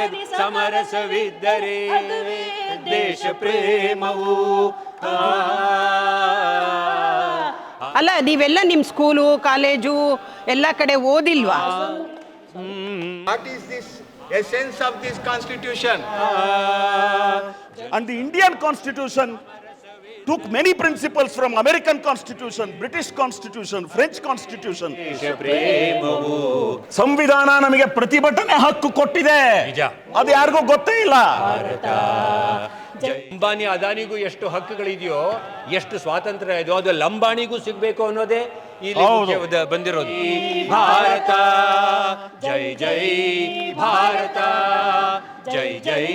ಕಾರ್ಯದ ಸಮರಸವಿದ್ದರೆ ದೇಶ ಪ್ರೇಮವು ಅಲ್ಲ ನೀವೆಲ್ಲ ನಿಮ್ಮ ಸ್ಕೂಲು ಕಾಲೇಜು ಎಲ್ಲ ಕಡೆ ಓದಿಲ್ವಾ? What is this essence of this constitution and the Indian constitution took many principles from American constitution, British constitution, French constitution. ಸಂವಿಧಾನ ನಮಗೆ ಪ್ರತಿಭಟನೆ ಹಕ್ಕು ಕೊಟ್ಟಿದೆ. ನಿಜ. ಅದು ಯಾರಿಗೂ ಗೊತ್ತೇ ಇಲ್ಲ. ಅಂಬಾನಿ ಅದಾನಿಗೂ ಎಷ್ಟು ಹಕ್ಕುಗಳಿದೆಯೋ ಎಷ್ಟು ಸ್ವಾತಂತ್ರ್ಯ ಇದೆಯೋ ಅದು ಲಂಬಾಣಿಗೂ ಸಿಗ್ಬೇಕು ಅನ್ನೋದೇ ಇಲ್ಲಿ ಬಂದಿರೋದು. ಭಾರತ. ಜೈ ಜೈ ಭಾರತ. ಜೈ ಜೈ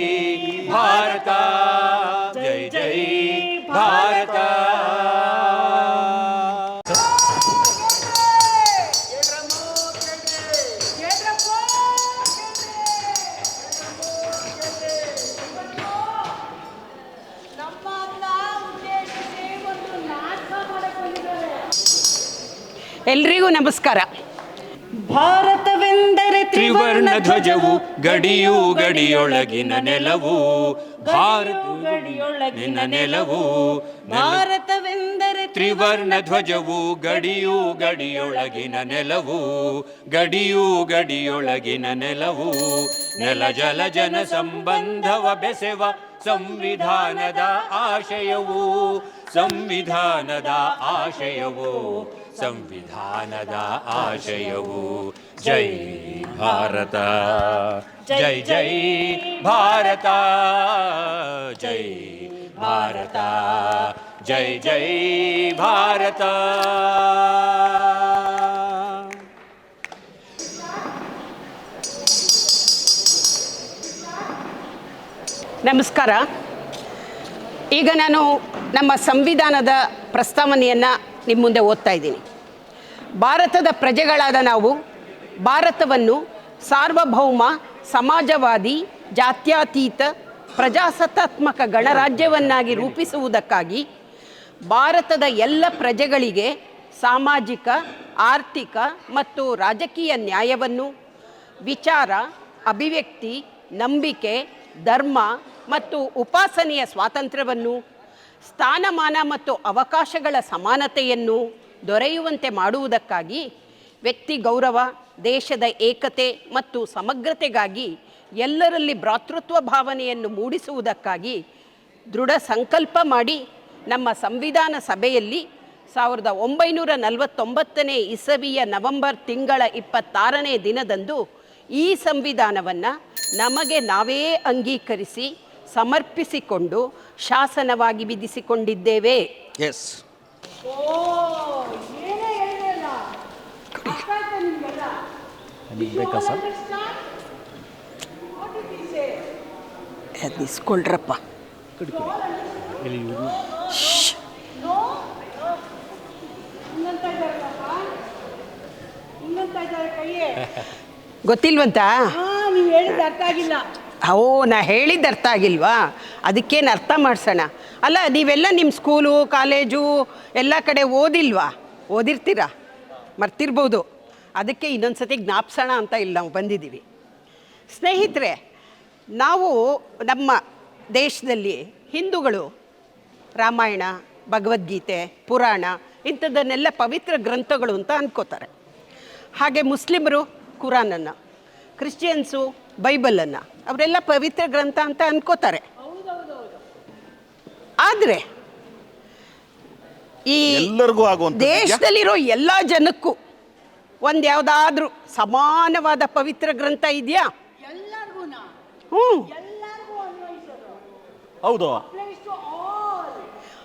ಎಲ್ರಿಗೂ ನಮಸ್ಕಾರ. ಭಾರತವೆಂದರೆ ತ್ರಿವರ್ಣ ಧ್ವಜವು, ಗಡಿಯು ಗಡಿಯೊಳಗಿನ ನೆಲವು. ಭಾರತ ಗಡಿಯೊಳಗಿನ ನೆಲವು. ಭಾರತವೆಂದರೆ ತ್ರಿವರ್ಣ ಧ್ವಜವು, ಗಡಿಯು ಗಡಿಯೊಳಗಿನ ನೆಲವು. ಗಡಿಯು ಗಡಿಯೊಳಗಿನ ನೆಲವು. ನೆಲ ಜಲ ಜನ ಸಂಬಂಧವ ಬೆಸೆವ ಸಂವಿಧಾನದ ಆಶಯವು. ಸಂವಿಧಾನದ ಆಶಯವು. ಸಂವಿಧಾನದ ಆಶಯವು. ಜೈ ಭಾರತ. ಜೈ ಜೈ ಭಾರತ. ಜೈ ಭಾರತ. ಜೈ ಜೈ ಭಾರತ. ನಮಸ್ಕಾರ. ಈಗ ನಾನು ನಮ್ಮ ಸಂವಿಧಾನದ ಪ್ರಸ್ತಾವನೆಯನ್ನು ನಿಮ್ಮ ಮುಂದೆ ಓದ್ತಾ ಇದ್ದೀನಿ. ಭಾರತದ ಪ್ರಜೆಗಳಾದ ನಾವು, ಭಾರತವನ್ನು ಸಾರ್ವಭೌಮ, ಸಮಾಜವಾದಿ, ಜಾತ್ಯತೀತ, ಪ್ರಜಾಸತ್ತಾತ್ಮಕ ಗಣರಾಜ್ಯವನ್ನಾಗಿ ರೂಪಿಸುವುದಕ್ಕಾಗಿ ಭಾರತದ ಎಲ್ಲ ಪ್ರಜೆಗಳಿಗೆ ಸಾಮಾಜಿಕ, ಆರ್ಥಿಕ ಮತ್ತು ರಾಜಕೀಯ ನ್ಯಾಯವನ್ನು, ವಿಚಾರ, ಅಭಿವ್ಯಕ್ತಿ, ನಂಬಿಕೆ, ಧರ್ಮ ಮತ್ತು ಉಪಾಸನೆಯ ಸ್ವಾತಂತ್ರ್ಯವನ್ನು ಸ್ಥಾನಮಾನ ಮತ್ತು ಅವಕಾಶಗಳ ಸಮಾನತೆಯನ್ನು ದೊರೆಯುವಂತೆ ಮಾಡುವುದಕ್ಕಾಗಿ ವ್ಯಕ್ತಿ ಗೌರವ, ದೇಶದ ಏಕತೆ ಮತ್ತು ಸಮಗ್ರತೆಗಾಗಿ ಎಲ್ಲರಲ್ಲಿ ಭ್ರಾತೃತ್ವ ಭಾವನೆಯನ್ನು ಮೂಡಿಸುವುದಕ್ಕಾಗಿ ದೃಢ ಸಂಕಲ್ಪ ಮಾಡಿ ನಮ್ಮ ಸಂವಿಧಾನ ಸಭೆಯಲ್ಲಿ ಸಾವಿರದ ಒಂಬೈನೂರ ನಲವತ್ತೊಂಬತ್ತನೇ ಇಸವಿಯ ನವೆಂಬರ್ ತಿಂಗಳ ಇಪ್ಪತ್ತಾರನೇ ದಿನದಂದು ಈ ಸಂವಿಧಾನವನ್ನು ನಮಗೆ ನಾವೇ ಅಂಗೀಕರಿಸಿ ಸಮರ್ಪಿಸಿಕೊಂಡು ಶಾಸನವಾಗಿ ವಿಧಿಸಿಕೊಂಡಿದ್ದೇವೆ. ಎಸ್ ಬೇಕಾ ಸರ್? ಇಸ್ಕೊಳ್ರಪ್ಪ ಇನ್ನಂತ ಇದ್ದಾರಲ್ಲಪ್ಪ ಇನ್ನಂತ ಇದ್ದಾರೆ ಕೈಯೇ? ಗೊತ್ತಿಲ್ವಂತ? ಹಾ ನೀವು ಹೇಳಿದ ಅರ್ಥ ಆಗಿಲ್ಲ. ಓ ನಾ ಹೇಳಿದ್ದು ಅರ್ಥ ಆಗಿಲ್ವಾ? ಅದಕ್ಕೇನು ಅರ್ಥ ಮಾಡಿಸೋಣ? ಅಲ್ಲ, ನೀವೆಲ್ಲ ನಿಮ್ಮ ಸ್ಕೂಲು, ಕಾಲೇಜು ಎಲ್ಲ ಕಡೆ ಓದಿಲ್ವಾ? ಓದಿರ್ತೀರಾ? ಮರ್ತಿರ್ಬೋದು. ಅದಕ್ಕೆ ಇನ್ನೊಂದು ಸತಿ ಜ್ಞಾಪಿಸೋಣ ಅಂತ ಇಲ್ಲಿ ನಾವು ಬಂದಿದ್ದೀವಿ. ಸ್ನೇಹಿತರೆ, ನಾವು ನಮ್ಮ ದೇಶದಲ್ಲಿ ಹಿಂದೂಗಳು ರಾಮಾಯಣ, ಭಗವದ್ಗೀತೆ, ಪುರಾಣ ಇಂಥದ್ದನ್ನೆಲ್ಲ ಪವಿತ್ರ ಗ್ರಂಥಗಳು ಅಂತ ಅಂದ್ಕೋತಾರೆ ಹಾಗೆ ಮುಸ್ಲಿಮರು ಕುರಾನನ್ನು, ಕ್ರಿಶ್ಚಿಯನ್ಸು ಬೈಬಲನ್ನು. ಅವರೆಲ್ಲ ಪವಿತ್ರ ಗ್ರಂಥ ಅಂತ ಅನ್ಕೋತಾರೆ. ಆದರೆ ಈ ಎಲ್ಲರಿಗೂ ದೇಶದಲ್ಲಿರೋ ಎಲ್ಲ ಜನಕ್ಕೂ ಒಂದು ಯಾವುದಾದ್ರೂ ಸಮಾನವಾದ ಪವಿತ್ರ ಗ್ರಂಥ ಇದೆಯಾ? ಎಲ್ಲರಿಗೂ ಹ್ಞೂ ಹೌದು.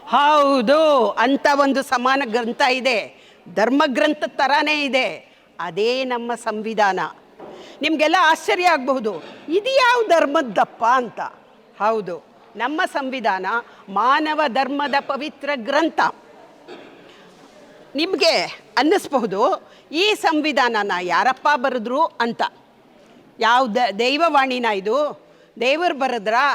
ಹೌದು. ಅಂತ ಒಂದು ಸಮಾನ ಗ್ರಂಥ ಇದೆ. ಧರ್ಮಗ್ರಂಥ ಥರನೇ ಇದೆ. ಅದೇ ನಮ್ಮ ಸಂವಿಧಾನ. ನಿಮಗೆಲ್ಲ ಆಶ್ಚರ್ಯ ಆಗಬಹುದು. ಇದು ಯಾವ ಧರ್ಮದ್ದಪ್ಪ ಅಂತ. ಹೌದು, ನಮ್ಮ ಸಂವಿಧಾನ ಮಾನವ ಧರ್ಮದ ಪವಿತ್ರ ಗ್ರಂಥ. ನಿಮಗೆ ಅನ್ನಿಸ್ಬಹುದು, ಈ ಸಂವಿಧಾನನ ಯಾರಪ್ಪ ಬರೆದ್ರು ಅಂತ. ಯಾವ ದೈವವಾಣಿನ ಇದು, ದೇವರು ಬರೆದ್ರಾ?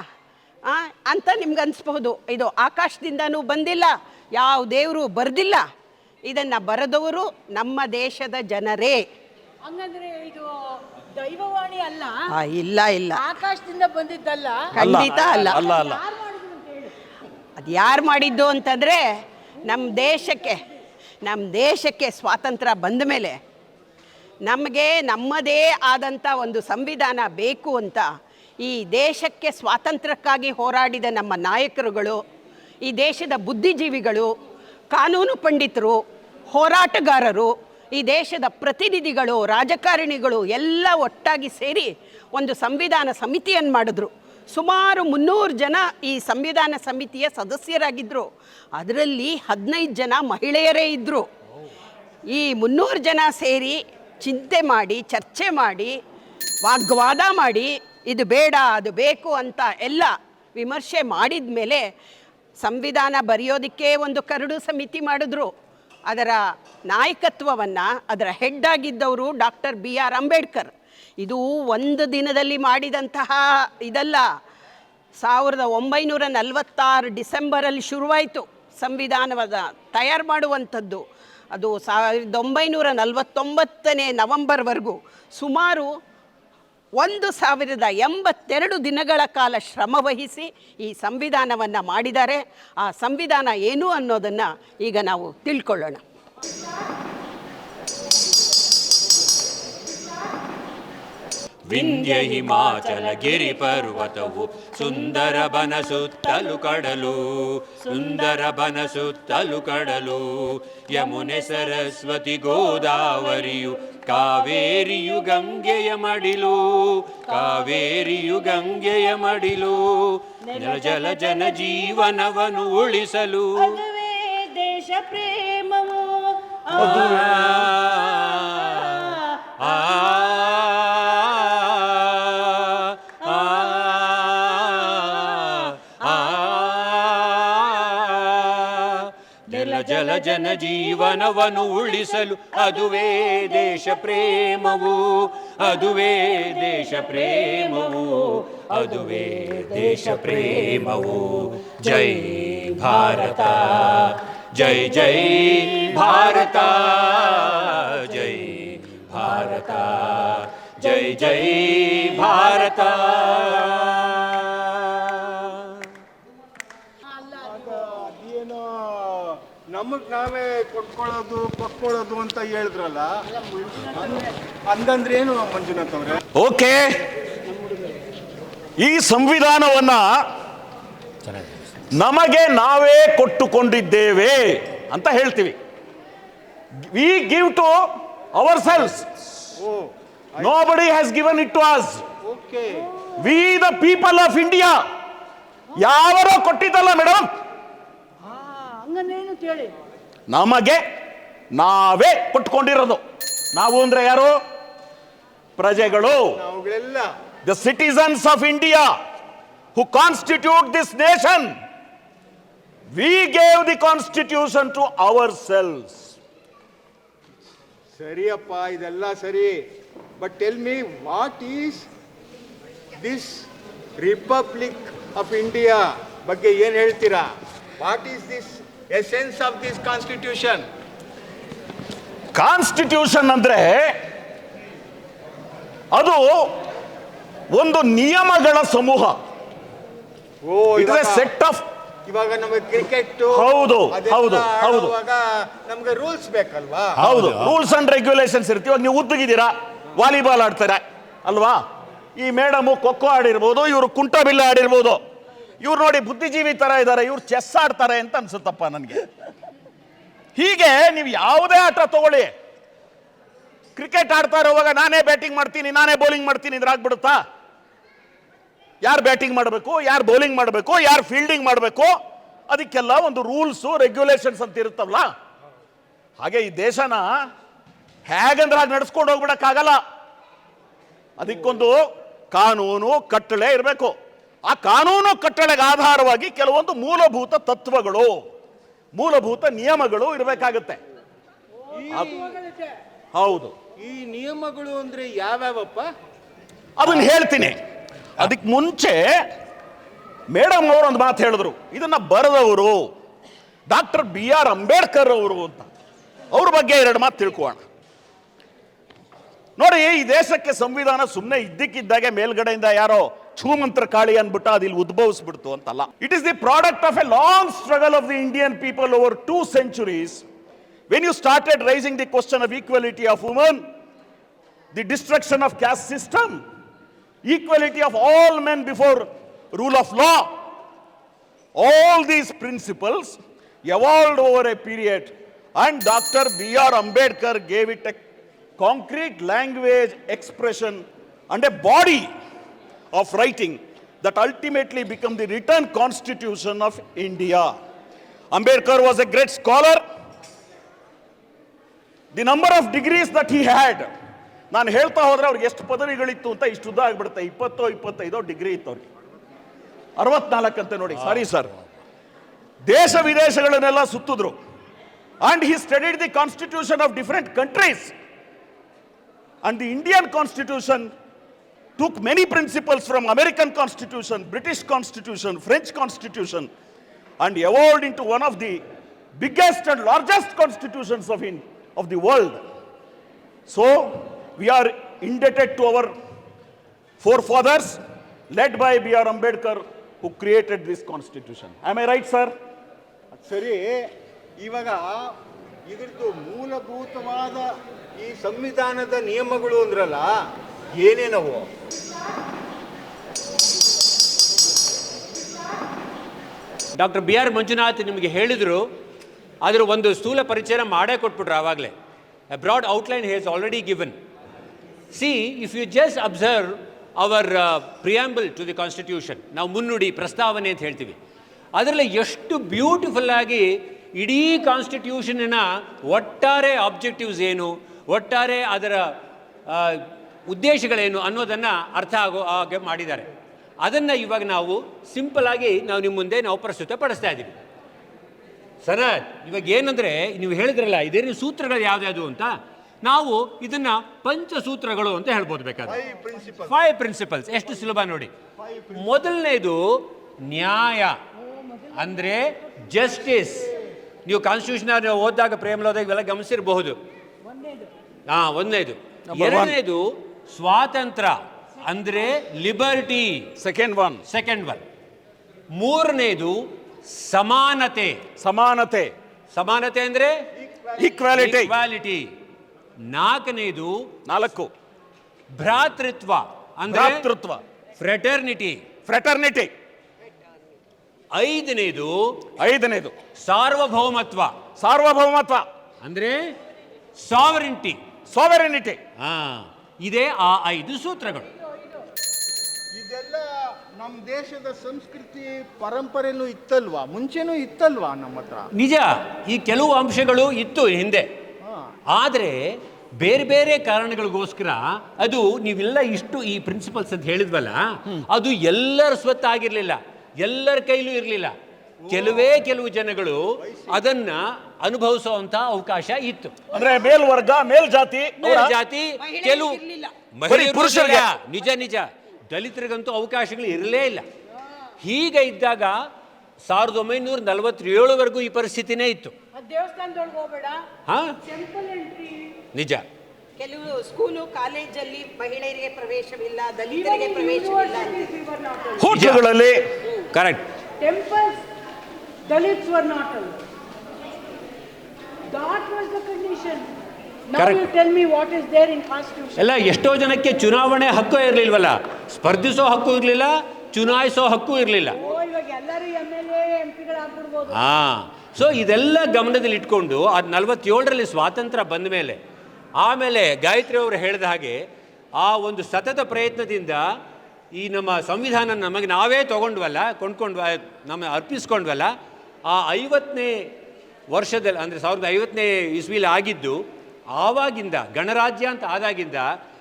ಅಂತ ನಿಮ್ಗೆ ಅನ್ನಿಸ್ಬಹುದು ಇದು ಆಕಾಶದಿಂದನೂ ಬಂದಿಲ್ಲ, ಯಾವ ದೇವರು ಬರೆದಿಲ್ಲ. ಇದನ್ನು ಬರೆದವರು ನಮ್ಮ ದೇಶದ ಜನರೇ. ಹಂಗಂದ್ರೆ ಇದು ದೈವವಾಣಿ ಅಲ್ಲ? ಆ, ಇಲ್ಲ ಇಲ್ಲ. ಆಕಾಶದಿಂದ ಬಂದಿದ್ದಲ್ಲ? ಖಂಡಿತ ಅಲ್ಲ ಅಲ್ಲ. ಅಲ್ಲ ಯಾರು ಮಾಡಿದ್ರು ಅಂತ ಹೇಳಿ. ಅದು ಯಾರು ಮಾಡಿದ್ದು ಅಂತಂದರೆ ನಮ್ಮ ದೇಶಕ್ಕೆ ನಮ್ಮ ದೇಶಕ್ಕೆ ಸ್ವಾತಂತ್ರ್ಯ ಬಂದ ಮೇಲೆ ನಮಗೆ ನಮ್ಮದೇ ಆದಂಥ ಒಂದು ಸಂವಿಧಾನ ಬೇಕು ಅಂತ ಈ ದೇಶಕ್ಕೆ ಸ್ವಾತಂತ್ರ್ಯಕ್ಕಾಗಿ ಹೋರಾಡಿದ ನಮ್ಮ ನಾಯಕರುಗಳು ಈ ದೇಶದ ಬುದ್ಧಿಜೀವಿಗಳು ಕಾನೂನು ಪಂಡಿತರು ಹೋರಾಟಗಾರರು ಈ ದೇಶದ ಪ್ರತಿನಿಧಿಗಳು, ರಾಜಕಾರಣಿಗಳು ಎಲ್ಲ ಒಟ್ಟಾಗಿ ಸೇರಿ ಒಂದು ಸಂವಿಧಾನ ಸಮಿತಿಯನ್ನು ಮಾಡಿದ್ರು. ಸುಮಾರು ಮುನ್ನೂರು ಜನ ಈ ಸಂವಿಧಾನ ಸಮಿತಿಯ ಸದಸ್ಯರಾಗಿದ್ದರು ಅದರಲ್ಲಿ ಹದಿನೈದು ಜನ ಮಹಿಳೆಯರೇ ಇದ್ದರು ಈ ಮುನ್ನೂರು ಜನ ಸೇರಿ ಚಿಂತೆ ಮಾಡಿ, ಚರ್ಚೆ ಮಾಡಿ, ವಾಗ್ವಾದ ಮಾಡಿ, ಇದು ಬೇಡ, ಅದು ಬೇಕು ಅಂತ ಎಲ್ಲ ವಿಮರ್ಶೆ ಮಾಡಿದ ಮೇಲೆ ಸಂವಿಧಾನ ಬರೆಯೋದಕ್ಕೆ ಒಂದು ಕರಡು ಸಮಿತಿ ಮಾಡಿದ್ರು. ಅದರ ನಾಯಕತ್ವವನ್ನು ಅದರ ಹೆಡ್ ಆಗಿದ್ದವರು ಡಾಕ್ಟರ್ ಬಿ ಆರ್ ಅಂಬೇಡ್ಕರ್. ಇದು ಒಂದು ದಿನದಲ್ಲಿ ಮಾಡಿದಂತಹ ಇದಲ್ಲ. ಸಾವಿರದ ಒಂಬೈನೂರ ನಲವತ್ತಾರು ಡಿಸೆಂಬರಲ್ಲಿ ಶುರುವಾಯಿತು. ಸಂವಿಧಾನವಾದ ತಯಾರು ಮಾಡುವಂಥದ್ದು. ಅದು ಸಾವಿರದ ಒಂಬೈನೂರ ನಲವತ್ತೊಂಬತ್ತನೇ ನವಂಬರ್ವರೆಗೂ. ಸುಮಾರು ಒಂದು ಸಾವಿರದ ಎಂಬತ್ತೆರಡು ದಿನಗಳ ಕಾಲ ಶ್ರಮವಹಿಸಿ ಈ ಸಂವಿಧಾನವನ್ನು ಮಾಡಿದ್ದಾರೆ. ಆ ಸಂವಿಧಾನ ಏನು ಅನ್ನೋದನ್ನು ಈಗ ನಾವು ತಿಳ್ಕೊಳ್ಳೋಣ. ವಿಂಧ್ಯ ಹಿಮಾಚಲ ಗಿರಿ ಪರ್ವತವು ಸುಂದರ ಬನ ಸುತ್ತಲು ಕಡಲು ಸುಂದರ ಬನ ಸುತ್ತಲು ಕಡಲು. ಯಮುನೆ ಸರಸ್ವತಿ ಗೋದಾವರಿಯು ಕಾವೇರಿಯು ಗಂಗೆಯ ಮಡಿಲು ಕಾವೇರಿಯು ಗಂಗೆಯ ಮಡಿಲು. ಜಲ ಜನ ಜೀವನವನ್ನು ಉಳಿಸಲು ದೇಶ ಪ್ರೇಮವು. ಜಲ ಜಲ ಜನ ಜೀವನವನ್ನು ಉಳಿಸಲು ಅದುವೇ ದೇಶ ಪ್ರೇಮವು, ಅದುವೇ ದೇಶ ಪ್ರೇಮವು, ಅದುವೇ ದೇಶ ಪ್ರೇಮವು. ಜೈ ಭಾರತ, ಜೈ ಜೈ ಭಾರತ ಜೈ ಭಾರತ, ಜೈ ಜೈ ಭಾರತ. ನಮಗ್ ನಾವೇ ಕೊಟ್ಕೊಳ್ಳೋದು ಕೊಟ್ಕೊಳ್ಳೋದು ಅಂತ ಹೇಳಿದ್ರಲ್ಲ? ಅಂದಂದ್ರೇನು ಮಂಜುನಾಥ್ ಅವರೇ? ಓಕೆ. ಈ ಸಂವಿಧಾನವನ್ನ ನಮಗೆ ನಾವೇ ಕೊಟ್ಟುಕೊಂಡಿದ್ದೇವೆ ಅಂತ ಹೇಳ್ತೀವಿ. We give to ourselves oh nobody has given it to us okay. We the people of India ಯಾವರೋ ಕೊಟ್ಟಿದ್ದಲ್ಲ ಮೇಡಮ್ ಹಂಗನ್ನೇನು ಕೇಳಿ. ನಮಗೆ ನಾವೇ ಕೊಟ್ಕೊಂಡಿರೋದು ನಾವು ಅಂದ್ರೆ ಯಾರು? ಪ್ರಜೆಗಳು. The citizens of India who constitute this nation we gave the constitution to ourselves ಸರಿಯಪ್ಪ ಇದೆಲ್ಲ ಸರಿ. But tell me what is this republic of India ಬಗ್ಗೆ ಏನು ಹೇಳ್ತೀರಾ? What is this essence of this constitution constitution ಅಂದ್ರೆ ಅದು ಒಂದು ನಿಯಮಗಳ ಸಮೂಹ. ಓ ಇಟ್ ಸೆಟ್ ಆಫ್ ಇವಾಗ ನಮಗೆ ಕ್ರಿಕೆಟ್ ಹೌದು, ಹೌದು, ಹೌದು. ನಮಗೆ ರೂಲ್ಸ್ ಬೇಕಲ್ವಾ? ಹೌದು ರೂಲ್ಸ್ ಅಂಡ್ ರೆಗ್ಯುಲೇಷನ್ಸ್ ಇರ್ತೀವಿ ಇವಾಗ ನೀವು ಉದ್ದಗಿದ್ದೀರಾ? ವಾಲಿಬಾಲ್ ಆಡ್ತಾರೆ. ಅಲ್ವಾ? ಈ ಮೇಡಮು ಖೋ ಆಡಿರ್ಬೋದು ಇವರು ಕುಂಟಬಿಲ್ಲೆ ಆಡಿರ್ಬೋದು. ಇವ್ರು ನೋಡಿ ಬುದ್ಧಿಜೀವಿ ತರ ಇದ್ದಾರೆ ಇವ್ರು ಚೆಸ್ ಆಡ್ತಾರೆ ಅಂತ ಅನ್ಸುತ್ತಪ್ಪ ನನಗೆ. ಹೀಗೆ ನೀವು ಯಾವುದೇ ಆಟ ತಗೊಳ್ಳಿ. ಕ್ರಿಕೆಟ್ ಆಡ್ತಾ ಇರೋವಾಗ ನಾನೇ ಬ್ಯಾಟಿಂಗ್ ಮಾಡ್ತೀನಿ, ನಾನೇ ಬೌಲಿಂಗ್ ಮಾಡ್ತೀನಿ ಇದ್ರಾಗ್ಬಿಡುತ್ತಾ? ಯಾರು ಬ್ಯಾಟಿಂಗ್ ಮಾಡಬೇಕು, ಯಾರು ಬೌಲಿಂಗ್ ಮಾಡಬೇಕು, ಯಾರು ಫೀಲ್ಡಿಂಗ್ ಮಾಡಬೇಕು? ಅದಕ್ಕೆಲ್ಲ ಒಂದು ರೂಲ್ಸು ರೆಗ್ಯುಲೇಷನ್ಸ್ ಅಂತ ಇರುತ್ತಲ್ಲ? ಹಾಗೆ ಈ ದೇಶನ ಹೇಗಂದ್ರೆ ಹಾಗೆ ನಡ್ಸ್ಕೊಂಡು ಹೋಗ್ಬಿಡಕ್ಕಾಗಲ್ಲ. ಅದಕ್ಕೊಂದು ಕಾನೂನು, ಕಟ್ಟಳೆ ಇರಬೇಕು. ಆ ಕಾನೂನು ಕಟ್ಟಳೆಗೆ ಆಧಾರವಾಗಿ ಕೆಲವೊಂದು ಮೂಲಭೂತ ತತ್ವಗಳು ಮೂಲಭೂತ ನಿಯಮಗಳು ಇರಬೇಕಾಗತ್ತೆ. ಹೌದು. ಈ ನಿಯಮಗಳು ಅಂದ್ರೆ ಯಾವ್ಯಾವಪ್ಪ? ಅದನ್ನ ಹೇಳ್ತೀನಿ. ಅದಕ್ಕೆ ಮುಂಚೆ ಮೇಡಮ್ ಅವರು ಒಂದು ಮಾತು ಹೇಳಿದ್ರು. ಇದನ್ನ ಬರೆದವರು ಡಾಕ್ಟರ್ ಬಿ ಆರ್ ಅಂಬೇಡ್ಕರ್ ಅವರು ಅಂತ. ಅವ್ರ ಬಗ್ಗೆ ಎರಡು ಮಾತು ತಿಳ್ಕೋಣ ನೋಡಿ ಈ ದೇಶಕ್ಕೆ ಸಂವಿಧಾನ ಸುಮ್ಮನೆ ಇದ್ದಕ್ಕಿದ್ದಾಗೆ ಮೇಲ್ಗಡೆಯಿಂದ ಯಾರೋ ಛೂಮಂತ್ರ ಕಾಳಿ ಅನ್ಬಿಟ್ಟು ಅದು ಇಲ್ಲಿ ಉದ್ಭವಿಸ್ಬಿಡ್ತು ಅಂತಲ್ಲ it is the product of a long struggle of the Indian people over two centuries when you started raising the question of equality of women the destruction of caste system equality of all men before rule of law. All these principles evolved over a period, and Dr. B.R. Ambedkar gave it a concrete language expression and a body of writing that ultimately become the written constitution of India. Ambedkar was a great scholar. The number of degrees that he had ನಾನು ಹೇಳ್ತಾ ಹೋದ್ರೆ ಅವ್ರಿಗೆ ಎಷ್ಟು ಪದವಿಗಳಿತ್ತು ಅಂತ ಇಷ್ಟು ಉದ್ದ ಆಗ್ಬಿಡುತ್ತೆ. ಇಪ್ಪತ್ತೋ, ಇಪ್ಪತ್ತೈದೋ degree ಇತ್ತು ಅವ್ರಿಗೆ. ಅಂತ ನೋಡಿ. ಸಾರಿ ಸರ್ ದೇಶ ವಿದೇಶಗಳನ್ನೆಲ್ಲ ಸುತ್ತಿದ್ರು. And he studied the constitution of different countries and the Indian constitution took many principles from American Constitution, British Constitution, French Constitution, and evolved into one of the biggest and largest constitutions of, in, of the world. So, we are indebted to our forefathers, led by B.R. Ambedkar, who created this constitution. Am I right, sir? ಸರಿ ಇವಾಗ ಇದ್ರದ್ದು ಮೂಲಭೂತವಾದ ಈ ಸಂವಿಧಾನದ ನಿಯಮಗಳು ಅಂದ್ರಲ್ಲ ಏನೇನವು? Doctor B R Manjunath ನಿಮಗೆ ಹೇಳಿದರು ಅದರ ಒಂದು ಸ್ಥೂಲ ಪರಿಚಯ ಮಾಡೇ ಕೊಟ್ಬಿಟ್ರು ಆವಾಗಲೇ. A broad outline has already given see if you just observe our preamble to the constitution ನಾವು ಮುನ್ನುಡಿ ಪ್ರಸ್ತಾವನೆ ಅಂತ ಹೇಳ್ತೀವಿ. ಅದರಲ್ಲಿ ಎಷ್ಟು ಬ್ಯೂಟಿಫುಲ್ ಆಗಿ ಇಡೀ ಕಾನ್ಸ್ಟಿಟ್ಯೂಷನ್ನ ಒಟ್ಟಾರೆ ಆಬ್ಜೆಕ್ಟಿವ್ಸ್ ಏನು, ಒಟ್ಟಾರೆ ಅದರ ಉದ್ದೇಶಗಳೇನು ಅನ್ನೋದನ್ನು ಅರ್ಥ ಆಗೋ ಹಾಗೆ ಮಾಡಿದ್ದಾರೆ. ಅದನ್ನು ಇವಾಗ ನಾವು ಸಿಂಪಲ್ ಆಗಿ ನಾವು ನಿಮ್ಮ ಮುಂದೆ ನಾವು ಪ್ರಸ್ತುತ ಪಡಿಸ್ತಾ ಇದ್ದೀವಿ ಸರ ಇವಾಗ ಏನಂದರೆ ನೀವು ಹೇಳಿದ್ರಲ್ಲ ಇದೇನು ಸೂತ್ರಗಳು ಯಾವ್ದ್ಯಾವುದು ಅಂತ? ನಾವು ಇದನ್ನು ಪಂಚಸೂತ್ರಗಳು ಅಂತ ಹೇಳ್ಬೋದು ಬೇಕಾದ್ರೆ. ಫೈವ್ ಪ್ರಿನ್ಸಿಪಲ್ಸ್ ಎಷ್ಟು ಸುಲಭ ನೋಡಿ. ಮೊದಲನೇದು ನ್ಯಾಯ. ಅಂದರೆ ಜಸ್ಟಿಸ್ ನೀವು ಕಾನ್ಸ್ಟಿಟ್ಯೂಷನ್ ಓದಿದಾಗ ಪ್ರೇಮಲೋದಾಗ ಇವೆಲ್ಲ ಗಮನಿಸಿರಬಹುದು. ಹಾಂ ಒಂದನೇದು. ಎರಡನೇದು ಸ್ವಾತಂತ್ರ್ಯ ಅಂದ್ರೆ liberty. Second one second one ಮೂರನೇದು ಸಮಾನತೆ. ಸಮಾನತೆ, ಸಮಾನತೆ ಅಂದ್ರೆ ಇಕ್ವಾಲಿಟಿ ಈಕ್ವಾಲಿಟಿ ನಾಲ್ಕನೇದು ನಾಲ್ಕು, ಭ್ರಾತೃತ್ವ ಅಂದ್ರೆ ಭ್ರಾತೃತ್ವ, ಫ್ರೆಟರ್ನಿಟಿ ಫ್ರೆಟರ್ನಿಟಿ ಐದನೇದು ಐದನೇದು. ಸಾರ್ವಭೌಮತ್ವ. ಸಾರ್ವಭೌಮತ್ವ. ಅಂದ್ರೆ ಸಾವರಿಂಟಿ ಸಾವರಿನಿಟಿ ಹಾ. ಇದೇ ಆ ಐದು ಸೂತ್ರಗಳು. ಇದೆಲ್ಲ ನಮ್ಮ ದೇಶದ ಸಂಸ್ಕೃತಿ ಪರಂಪರೆನೂ ಇತ್ತಲ್ವಾ? ಮುಂಚೆನೂ ಇತ್ತಲ್ವಾ ನಮ್ಮ ಹತ್ರ? ನಿಜ ಈ ಕೆಲವು ಅಂಶಗಳು ಇತ್ತು ಹಿಂದೆ. ಆದರೆ ಬೇರೆ ಬೇರೆ ಕಾರಣಗಳಿಗೋಸ್ಕರ ಅದು ನೀವೆಲ್ಲ ಇಷ್ಟು ಈ ಪ್ರಿನ್ಸಿಪಲ್ಸ್ ಅಂತ ಹೇಳಿದ್ವಲ್ಲ ಅದು ಎಲ್ಲರ ಸ್ವತ್ತಾಗಿರಲಿಲ್ಲ. ಎಲ್ಲರ ಕೈಲೂ ಇರಲಿಲ್ಲ. ಕೆಲವೇ ಕೆಲವು ಜನಗಳು ಅದನ್ನ ಅನುಭವಿಸುವಂತ ಅವಕಾಶ ಇತ್ತು. ಅಂದ್ರೆ ಮೇಲ್ವರ್ಗ ಮೇಲ್ಜಾತಿ ಜಾತಿ ಕೆಲವು. ಮಹಿಳೆಯರು ಪುರುಷರಿಗೆ. ನಿಜ ನಿಜ. ದಲಿತರಿಗಂತೂ ಅವಕಾಶಗಳು ಇರಲೇ ಇಲ್ಲ. ಹೀಗೆ ಇದ್ದಾಗ ಸಾವಿರದ ಒಂಬೈನೂರ ನಲವತ್ತೇಳವರೆಗೂ ಈ ಪರಿಸ್ಥಿತಿನೇ ಇತ್ತು. ಆ ದೇವಸ್ಥಾನದೊಳಗೆ ಹೋಗ್ಬೇಡ. ಹಾ? ಟೆಂಪಲ್ ಎಂಟ್ರಿ ನಿಜ. ಕೆಲವು ಸ್ಕೂಲು ಕಾಲೇಜಲ್ಲಿ ಮಹಿಳೆಯರಿಗೆ ಪ್ರವೇಶವಿಲ್ಲ ದಲಿತರಿಗೆ ಪ್ರವೇಶವಿಲ್ಲ. Correct temples dalits were not allowed. That was the condition. Now Correct. you tell me what is there in constitution. ಎಲ್ಲ ಎಷ್ಟೋ ಜನಕ್ಕೆ ಚುನಾವಣೆ ಹಕ್ಕು ಇರಲಿಲ್ವಲ್ಲ? ಸ್ಪರ್ಧಿಸೋ ಹಕ್ಕು ಇರಲಿಲ್ಲ ಚುನಾಯಿಸೋ ಹಕ್ಕು ಇರಲಿಲ್ಲ. ಓ ಇವಾಗ ಎಲ್ಲರೂ ಎಂ ಎಲ್ ಎ ಎಂ ಪಿಗಳಾಗ್ಬಿಡ್ಬೋದು ಹಾ. ಸೊ ಇದೆಲ್ಲ ಗಮನದಲ್ಲಿ ಇಟ್ಕೊಂಡು ಅದು ನಲವತ್ತೇಳರಲ್ಲಿ ಸ್ವಾತಂತ್ರ್ಯ ಬಂದ ಮೇಲೆ ಆಮೇಲೆ ಗಾಯತ್ರಿ ಅವರು ಹೇಳಿದ ಹಾಗೆ ಆ ಒಂದು ಸತತ ಪ್ರಯತ್ನದಿಂದ ಈ ನಮ್ಮ ಸಂವಿಧಾನ ನಮಗೆ ನಾವೇ ತಗೊಂಡ್ವಲ್ಲ ಕೊಂಡ್ಕೊಂಡ್ವ ನಮ್ಮ ಅರ್ಪಿಸ್ಕೊಂಡ್ವಲ್ಲ ಆ ಐವತ್ತನೇ ವರ್ಷದಲ್ಲಿ ಅಂದರೆ ಸಾವಿರದ ಐವತ್ತನೇ ಇಸ್ವಿಲಿ ಆಗಿದ್ದು ಆವಾಗಿಂದ ಗಣರಾಜ್ಯ ಅಂತ ಆದಾಗಿಂದ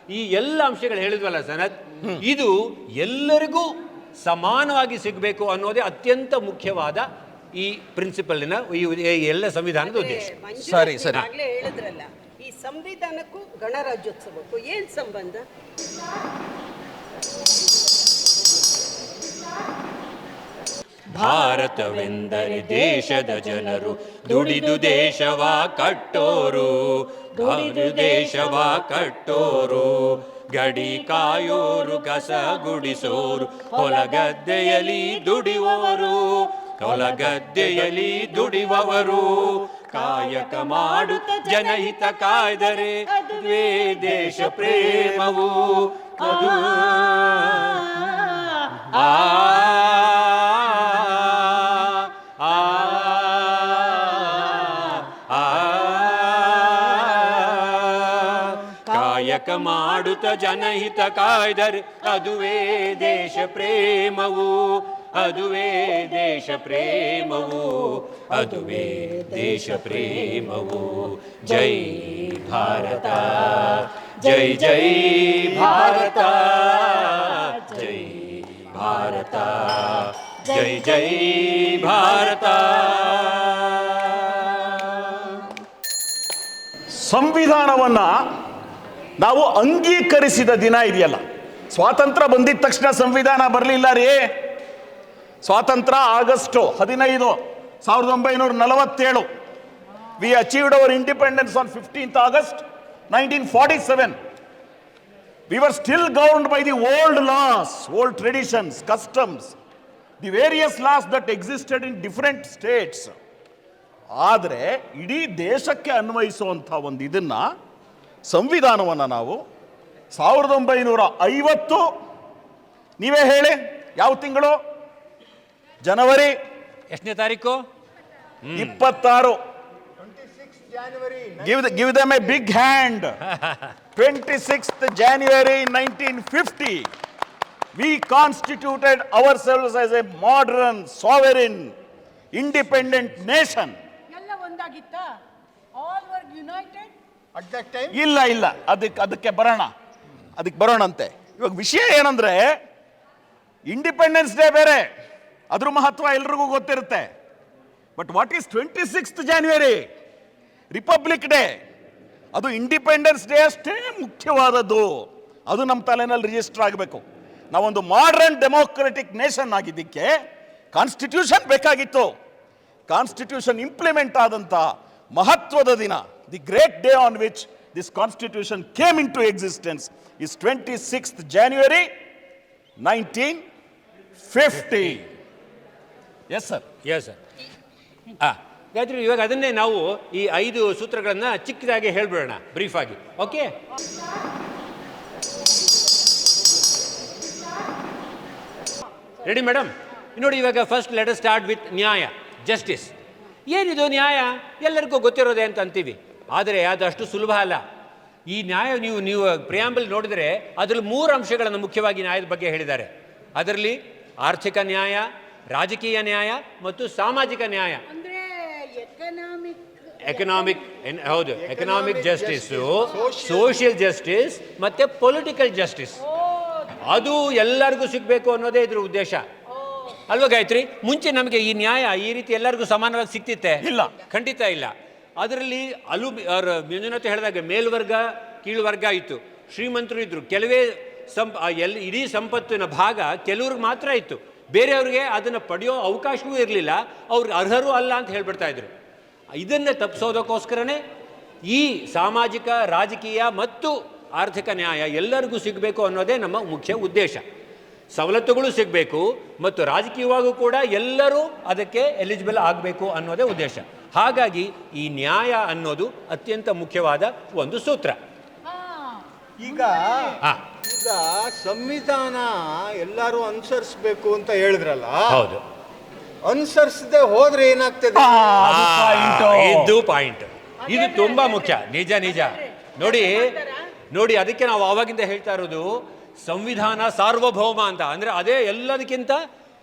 ಈ ಎಲ್ಲ ಅಂಶಗಳು ಹೇಳಿದ್ವಲ್ಲ ಸನತ್ ಇದು ಎಲ್ಲರಿಗೂ ಸಮಾನವಾಗಿ ಸಿಗಬೇಕು ಅನ್ನೋದೇ ಅತ್ಯಂತ ಮುಖ್ಯವಾದ ಈ ಪ್ರಿನ್ಸಿಪಲ್ನ ಈ ಎಲ್ಲ ಸಂವಿಧಾನದ ಉದ್ದೇಶ. ಸರಿ, ಸರಿ. ಹೇಳಿದ್ರಲ್ಲ ಈ ಸಂವಿಧಾನಕ್ಕೂ ಗಣರಾಜ್ಯೋತ್ಸವಕ್ಕೂ ಏನು ಸಂಬಂಧ? ಭಾರತವೆಂದರೆ ದೇಶದ ಜನರು ದುಡಿದು ದೇಶವ ಕಟ್ಟೋರು ದುಡಿದು ದೇಶವ ಕಟ್ಟೋರು ಗಡಿ ಕಾಯೋರು ಕಸ ಗುಡಿಸೋರು ಹೊಲಗದ್ದೆಯಲ್ಲಿ ದುಡಿಯುವವರು ಹೊಲಗದ್ದೆಯಲ್ಲಿ ದುಡಿಯುವವರು. ಕಾಯಕ ಮಾಡುತ್ತ ಜನಹಿತ ಕಾಯ್ದರೆ ಅದುವೇ ದೇಶ ಪ್ರೇಮವು. ಅದು ಆ. ಆ. ಮಾಡುತ್ತ ಜನಹಿತ ಕಾಯ್ದರೆ ಅದುವೇ ದೇಶ ಪ್ರೇಮವು, ಅದುವೇ ದೇಶ ಪ್ರೇಮವು, ಅದುವೇ ದೇಶ ಪ್ರೇಮವು. ಜೈ ಭಾರತ, ಜೈ ಜೈ ಭಾರತ ಜೈ ಭಾರತ, ಜೈ ಜೈ ಭಾರತ. ಸಂವಿಧಾನವನ್ನ ನಾವು ಅಂಗೀಕರಿಸಿದ ದಿನ ಇದೆಯಲ್ಲ. ಸ್ವಾತಂತ್ರ್ಯ ಬಂದಿದ ತಕ್ಷಣ ಸಂವಿಧಾನ ಬರಲಿಲ್ಲ ರೀ. ಸ್ವಾತಂತ್ರ್ಯ ಆಗಸ್ಟ್ ಹದಿನೈದು ಸಾವಿರದ ಒಂಬೈನೂರ ನಲವತ್ತೇಳು. We achieved our independence on fifteenth August nineteen forty seven we were still governed by the old laws old traditions customs the various laws that existed in different states ಆದರೆ ಇಡೀ ದೇಶಕ್ಕೆ ಅನ್ವಯಿಸುವಂಥ ಒಂದು ಇದನ್ನ ಸಂವಿಧಾನವನ್ನು ನಾವು ಸಾವಿರದ ಒಂಬೈನೂರ ಐವತ್ತು ನೀವೇ ಹೇಳಿ ಯಾವ ತಿಂಗಳು? ಜನವರಿ ಎಷ್ಟನೇ ತಾರೀಕು? ಇಪ್ಪತ್ತಾರು. Give give them a big hand twenty sixth January nineteen fifty we constituted ourselves as a modern sovereign independent nation ಎಲ್ಲ ಒಂದಾಗಿತ್ತಾ? All var United. ಇಲ್ಲ ಇಲ್ಲ. ಅದಕ್ಕೆ ಅದಕ್ಕೆ ಬರೋಣ. ಅದಕ್ಕೆ ಬರೋಣಂತೆ. ಇವಾಗ ವಿಷಯ ಏನಂದ್ರೆ ಇಂಡಿಪೆಂಡೆನ್ಸ್ ಡೇ ಬೇರೆ. ಅದ್ರ ಮಹತ್ವ ಎಲ್ರಿಗೂ ಗೊತ್ತಿರುತ್ತೆ. But what is twenty sixth January republic day ಅದು ಇಂಡಿಪೆಂಡೆನ್ಸ್ ಡೇ ಅಷ್ಟೇ ಮುಖ್ಯವಾದದ್ದು. ಅದು ನಮ್ಮ ತಲೆನಲ್ಲಿ ರಿಜಿಸ್ಟರ್ ಆಗಬೇಕು. ನಾವೊಂದು ಮಾಡರ್ನ್ ಡೆಮೋಕ್ರೆಟಿಕ್ ನೇಷನ್ ಆಗಿದ್ದಕ್ಕೆ ಕಾನ್ಸ್ಟಿಟ್ಯೂಷನ್ ಬೇಕಾಗಿತ್ತು. ಕಾನ್ಸ್ಟಿಟ್ಯೂಷನ್ ಇಂಪ್ಲಿಮೆಂಟ್ ಆದಂಥ ಮಹತ್ವದ ದಿನ. The great day on which this constitution came into existence existence is twenty sixth Yes, sir. Yes, sir ಆ ಗಾಯತ್ರಿ ಇವಾಗ ಅದನ್ನೇ ನಾವು ಈ ಐದು ಸೂತ್ರಗಳನ್ನು ಚಿಕ್ಕದಾಗಿ ಹೇಳ್ಬಿಡೋಣ ಬ್ರೀಫ್ ಆಗಿ ಓಕೆ ರೆಡಿ ಮೇಡಮ್ ನೋಡಿ ಇವಾಗ ಫಸ್ಟ್ ಲೆಟ್ ಸ್ಟಾರ್ಟ್ ವಿತ್ ನ್ಯಾಯ ಜಸ್ಟಿಸ್ ಏನಿದು ನ್ಯಾಯ? ಎಲ್ಲರಿಗೂ ಗೊತ್ತಿರೋದೆ ಅಂತ ಅಂತೀವಿ. ಆದರೆ ಅದಷ್ಟು ಸುಲಭ ಅಲ್ಲ. ಈ ನ್ಯಾಯ ನೀವು ನೀವು ಪ್ರಿಯಾಂಬಲ್ ನೋಡಿದರೆ ಅದರಲ್ಲಿ ಮೂರು ಅಂಶಗಳನ್ನು ಮುಖ್ಯವಾಗಿ ನ್ಯಾಯದ ಬಗ್ಗೆ ಹೇಳಿದ್ದಾರೆ. ಅದರಲ್ಲಿ ಆರ್ಥಿಕ ನ್ಯಾಯ ರಾಜಕೀಯ ನ್ಯಾಯ ಮತ್ತು ಸಾಮಾಜಿಕ ನ್ಯಾಯ. ಅಂದ್ರೆ ಎಕನಾಮಿಕ್ ಎಕನಾಮಿಕ್ ಹೌದು economic justice Social. Social justice ಮತ್ತೆ ಪೊಲಿಟಿಕಲ್ ಜಸ್ಟಿಸ್ ಅದು ಎಲ್ಲರಿಗೂ ಸಿಗಬೇಕು ಅನ್ನೋದೇ ಇದ್ರ ಉದ್ದೇಶ. ಅಲ್ವಾ ಗಾಯತ್ರಿ? ಮುಂಚೆ ನಮಗೆ ಈ ನ್ಯಾಯ ಈ ರೀತಿ ಎಲ್ಲರಿಗೂ ಸಮಾನವಾಗಿ ಸಿಕ್ತಿತ್ತೆ. ಇಲ್ಲ. ಖಂಡಿತ ಇಲ್ಲ. ಅದರಲ್ಲಿ ಅಲು ಅವ್ರ ಮಂಜುನಾಥ್ ಹೇಳಿದಾಗ ಮೇಲ್ವರ್ಗ, ಕೀಳ್ವರ್ಗ ಇತ್ತು ಶ್ರೀಮಂತರು ಇದ್ದರು ಕೆಲವೇ ಆ ಎಲ್ ಇಡೀ ಸಂಪತ್ತಿನ ಭಾಗ ಕೆಲವ್ರಿಗೆ ಮಾತ್ರ ಇತ್ತು. ಬೇರೆಯವ್ರಿಗೆ ಅದನ್ನು ಪಡೆಯೋ ಅವಕಾಶವೂ ಇರಲಿಲ್ಲ. ಅವ್ರಿಗೆ ಅರ್ಹರು ಅಲ್ಲ ಅಂತ ಹೇಳ್ಬಿಡ್ತಾ ಇದ್ರು. ಇದನ್ನು ತಪ್ಪಿಸೋದಕ್ಕೋಸ್ಕರನೇ ಈ ಸಾಮಾಜಿಕ, ರಾಜಕೀಯ ಮತ್ತು ಆರ್ಥಿಕ ನ್ಯಾಯ ಎಲ್ಲರಿಗೂ ಸಿಗಬೇಕು ಅನ್ನೋದೇ ನಮ್ಮ ಮುಖ್ಯ ಉದ್ದೇಶ. ಸವಲತ್ತುಗಳು ಸಿಗಬೇಕು ಮತ್ತು ರಾಜಕೀಯವಾಗೂ ಕೂಡ ಎಲ್ಲರೂ ಅದಕ್ಕೆ ಎಲಿಜಿಬಲ್ ಆಗಬೇಕು ಅನ್ನೋದೇ ಉದ್ದೇಶ. ಹಾಗಾಗಿ ಈ ನ್ಯಾಯ ಅನ್ನೋದು ಅತ್ಯಂತ ಮುಖ್ಯವಾದ ಒಂದು ಸೂತ್ರ. ಈಗ ಈಗ ಸಂವಿಧಾನ ಎಲ್ಲರೂ ಅನುಸರಿಸಬೇಕು ಅಂತ ಹೇಳಿದ್ರಲ್ಲ? ಹೌದು. ಅನುಸರಿಸದೆ ಹೋದ್ರೆ ಏನಾಗ್ತದೆ? ಇದು ಪಾಯಿಂಟ್ ಇದು ತುಂಬಾ ಮುಖ್ಯ. ನಿಜ ನಿಜ. ನೋಡಿ ನೋಡಿ ಅದಕ್ಕೆ ನಾವು ಆವಾಗಿಂದ ಹೇಳ್ತಾ ಇರೋದು ಸಂವಿಧಾನ ಸಾರ್ವಭೌಮ ಅಂತ. ಅಂದ್ರೆ ಅದೇ ಎಲ್ಲದಕ್ಕಿಂತ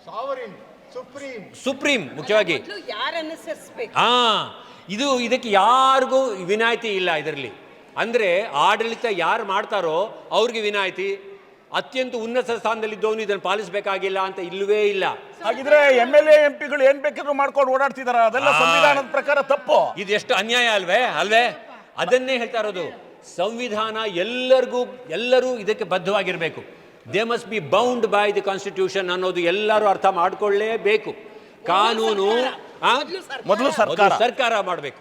ಸಾವರಿನ್ ಸುಪ್ರೀಂ ಸುಪ್ರೀಂ ಮುಖ್ಯವಾಗಿ. ಯಾರು ಅನುಸರಿಸ್ಬೇಕು? ಹಾ ಇದು ಇದಕ್ಕೆ ಯಾರಿಗೂ ವಿನಾಯಿತಿ ಇಲ್ಲ ಇದರಲ್ಲಿ. ಅಂದ್ರೆ ಆಡಳಿತ ಯಾರು ಮಾಡ್ತಾರೋ ಅವ್ರಿಗೆ ವಿನಾಯಿತಿ. ಅತ್ಯಂತ ಉನ್ನತ ಸ್ಥಾನದಲ್ಲಿದ್ದವನು ಇದನ್ನು ಪಾಲಿಸಬೇಕಾಗಿಲ್ಲ ಅಂತ ಇಲ್ಲವೇ ಇಲ್ಲ. ಹಾಗಿದ್ರೆ ಎಂ ಎಲ್ ಎ ಎಂ ಪಿಗಳು ಏನ್ ಬೇಕಾದ್ರೂ ಮಾಡ್ಕೊಂಡು ಓಡಾಡ್ತಿದಾರ. ಅದೆಲ್ಲ ಸಂವಿಧಾನದ ಪ್ರಕಾರ ತಪ್ಪು. ಇದು ಎಷ್ಟು ಅನ್ಯಾಯ ಅಲ್ವೇ ಅಲ್ವೇ? ಅದನ್ನೇ ಹೇಳ್ತಾ ಇರೋದು. ಸಂವಿಧಾನ ಎಲ್ಲರಿಗೂ ಎಲ್ಲರೂ ಇದಕ್ಕೆ ಬದ್ಧವಾಗಿರಬೇಕು. They must be bound by the constitution ಅನ್ನೋದು ಎಲ್ಲರೂ ಅರ್ಥ ಮಾಡಿಕೊಳ್ಳೇಬೇಕು. ಕಾನೂನು ಆ? ಮೊದಲು ಸರ್ಕಾರ. ಮೊದಲು ಸರ್ಕಾರ. ಮಾಡಬೇಕು.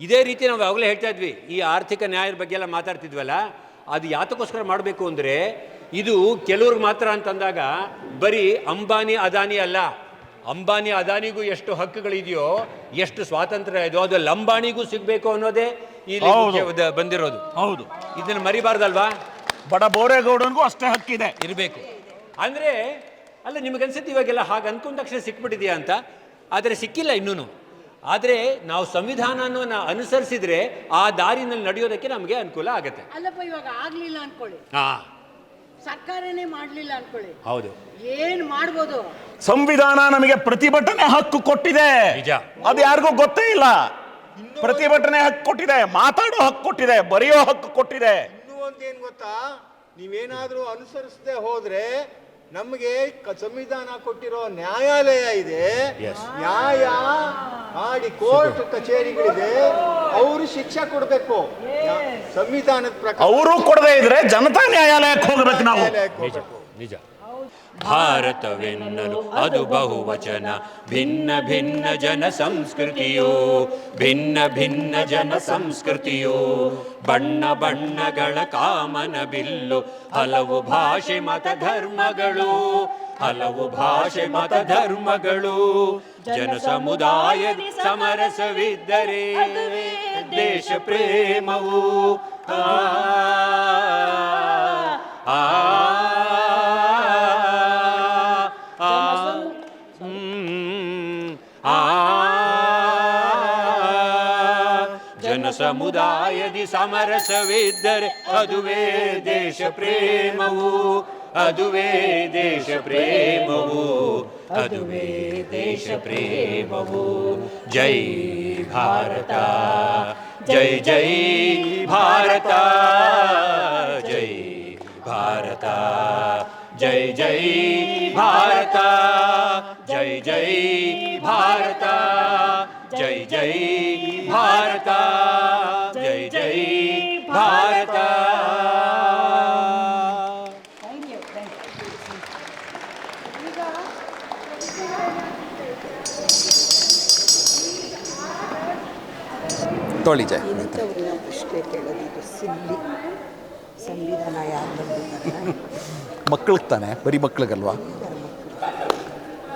ಇದೇ ರೀತಿ ನಾವು ಯಾವಾಗಲೇ ಹೇಳ್ತಾ ಇದ್ವಿ ಈ ಆರ್ಥಿಕ ನ್ಯಾಯದ ಬಗ್ಗೆ ಎಲ್ಲ ಮಾತಾಡ್ತಿದ್ವಲ್ಲ ಅದು ಯಾತಕ್ಕೋಸ್ಕರ ಮಾಡಬೇಕು ಅಂದರೆ ಇದು ಕೆಲವ್ರಿಗೆ ಮಾತ್ರ ಅಂತಂದಾಗ ಬರೀ ಅಂಬಾನಿ ಅದಾನಿ ಅಲ್ಲ. ಅಂಬಾನಿ ಅದಾನಿಗೂ ಎಷ್ಟು ಹಕ್ಕುಗಳಿದೆಯೋ ಎಷ್ಟು ಸ್ವಾತಂತ್ರ್ಯ ಇದೆಯೋ ಅದು ಲಂಬಾಣಿಗೂ ಸಿಗಬೇಕು ಅನ್ನೋದೇ ಇಲ್ಲಿ ಹೌದು. ಬಂದಿರೋದು. ಹೌದು. ಇದನ್ನ ಮರಿಬಾರ್ದಲ್ವಾ? ಬಡ ಬೋರೇಗೌಡನಿಗೂ ಅಷ್ಟೇ ಹಕ್ಕಿದೆ ಇರಬೇಕು. ಅಂದ್ರೆ ಅಲ್ಲ ನಿಮಗನ್ಸುತ್ತೆ ಇವಾಗೆಲ್ಲ ಹಾಗೆ ಅನ್ಕೊಂಡ ತಕ್ಷಣ ಸಿಕ್ಬಿಟ್ಟಿದೆಯಾ ಅಂತ? ಆದರೆ ಸಿಕ್ಕಿಲ್ಲ ಇನ್ನೂ ಆದರೆ ನಾವು ಸಂವಿಧಾನವನ್ನು ಅನುಸರಿಸಿದ್ರೆ ಆ ದಾರಿನಲ್ಲಿ ನಡೆಯೋದಕ್ಕೆ ನಮಗೆ ಅನುಕೂಲ ಆಗುತ್ತೆ. ಅಲ್ಲಪ್ಪ ಇವಾಗ ಆಗ್ಲಿಲ್ಲ ಅನ್ಕೊಳ್ಳಿ. ಹಾ. ಸರ್ಕಾರನೇ ಮಾಡಲಿಲ್ಲ ಅನ್ಕೊಳ್ಳಿ. ಹೌದು. ಏನು ಮಾಡ್ಬೋದು? ಸಂವಿಧಾನ ನಮಗೆ ಪ್ರತಿಭಟನೆ ಹಕ್ಕು ಕೊಟ್ಟಿದೆ. ನಿಜ. ಅದು ಯಾರಿಗೂ ಗೊತ್ತೇ ಇಲ್ಲ. ಪ್ರತಿಭಟನೆ ಹಕ್ಕು ಕೊಟ್ಟಿದೆ ಮಾತಾಡೋ ಹಕ್ಕು ಕೊಟ್ಟಿದೆ ಬರೆಯೋ ಹಕ್ಕು ಕೊಟ್ಟಿದೆ. ಇನ್ನೂ ಒಂದೇನ್ ಗೊತ್ತಾ? ನೀವೇನಾದ್ರೂ ಅನುಸರಿಸದೆ ಹೋದ್ರೆ ನಮಗೆ ಕ- ಸಂವಿಧಾನ ಕೊಟ್ಟಿರೋ ನ್ಯಾಯಾಲಯ ಇದೆ. Yes. ನ್ಯಾಯ ಮಾಡಿ ಕೋರ್ಟ್ ಕಚೇರಿಗಳಿದೆ. ಅವರು ಶಿಕ್ಷೆ ಕೊಡಬೇಕು. ಸಂವಿಧಾನದ ಪ್ರಕಾರ ಅವರು ಕೊಡದೇ ಇದ್ರೆ ಜನತಾ ನ್ಯಾಯಾಲಯಕ್ಕೆ ಹೋಗ್ಬೇಕು ನಾವು. ನ್ಯಾಯಾಲಯಕ್ಕೆ ನಿಜ ಹೋಗ್ಬೇಕು. ನಿಜ. ಭಾರತವೆನ್ನಲು ಅದು ಬಹುವಚನ. ಭಿನ್ನ ಭಿನ್ನ ಜನ ಸಂಸ್ಕೃತಿಯೋ ಭಿನ್ನ ಭಿನ್ನ ಜನ ಸಂಸ್ಕೃತಿಯೋ ಬಣ್ಣ ಬಣ್ಣಗಳ ಕಾಮನ ಬಿಲ್ಲು ಹಲವು ಭಾಷೆ ಮತ ಧರ್ಮಗಳು ಹಲವು ಭಾಷೆ ಮತ ಧರ್ಮಗಳು. ಜನ ಸಮುದಾಯ ಸಮರಸವಿದ್ದರೆ ದೇಶ ಪ್ರೇಮವು. ಆ. ಸಮುದಾಯದಿ ಸಮರಸವಿದ್ದರೆ ಅದುವೇ ದೇಶ ಪ್ರೇಮವು ಅದುವೇ ದೇಶ ಪ್ರೇಮವು ಅದುವೇ ದೇಶ ಪ್ರೇಮವು ಜೈ ಭಾರತ ಜೈ ಜೈ ಭಾರತ ಜೈ ಭಾರತ ಜೈ ಜೈ ಭಾರತ ಜೈ ಜೈ ಭಾರತ ಜೈ ಜೈ ಭಾರತ ತೊಳಿ ಜಯ ಕೇಳೋದು ಸಿಲ್ಲಿ ಸಂವಿಧಾನ ಮಕ್ಕಳಿಗೆ ತಾನೆ ಬರೀ ಮಕ್ಳಿಗಲ್ವಾ